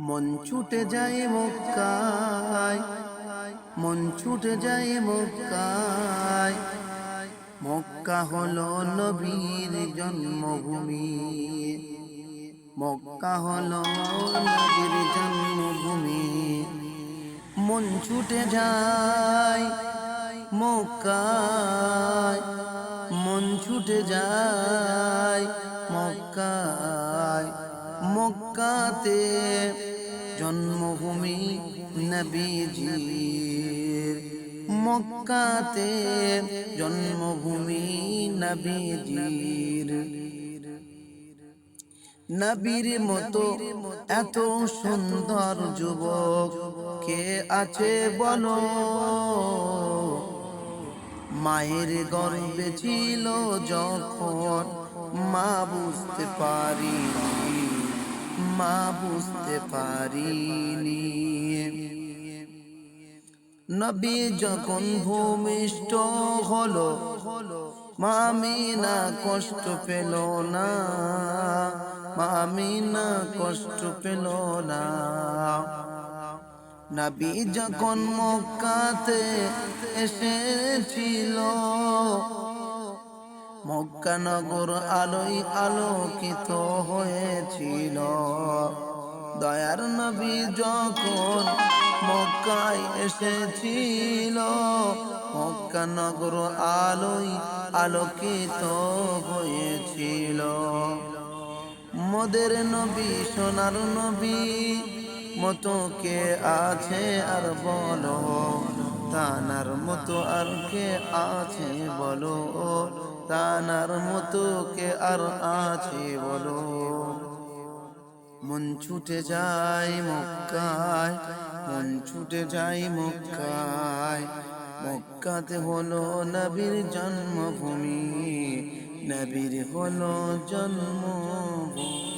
মন ছুটে যায় মক্কায়, মন ছুটে যায় মক্কায়। মক্কা হলো নবীর জন্মভূমি। মক্কা হলো নবীর জন্মভূমি। মন ছুটে যায় মক্কায়, মন ছুটে যায় মক্কায়। মক্কাতে জন্মভূমি নবীজির। মক্কাতে জন্মভূমি নবীজির। নবীর মতো এত সুন্দর যুবক কে আছে বলো? মায়ের গর্বে ছিল যখন মা বুঝতে পারিনি। মা বুঝতে পারিনি। নবী যখন ভূমিষ্ঠ হলো মামিনা কষ্ট পেল না। মামিনা কষ্ট পেল না। নবী যখন মক্কাতে এসেছিল মক্কা নগর আলোয় আলোকিত হয়েছিল। দয়ার নবী যখন মক্কায় এসেছিল মক্কা নগর আলোয় আলোকিত হয়েছিল। মদের নবী, সোনার নবী, মতো কে আছে আর বলো? তানার মতো আর কে আছে বলো? তানার মতো কে আর আছে বলো? মন ছুটে যায় মক্কায়, মন ছুটে যায় মক্কায়। মক্কাতে হলো নবীর জন্মভূমি, নবীর হলো জন্মভূমি।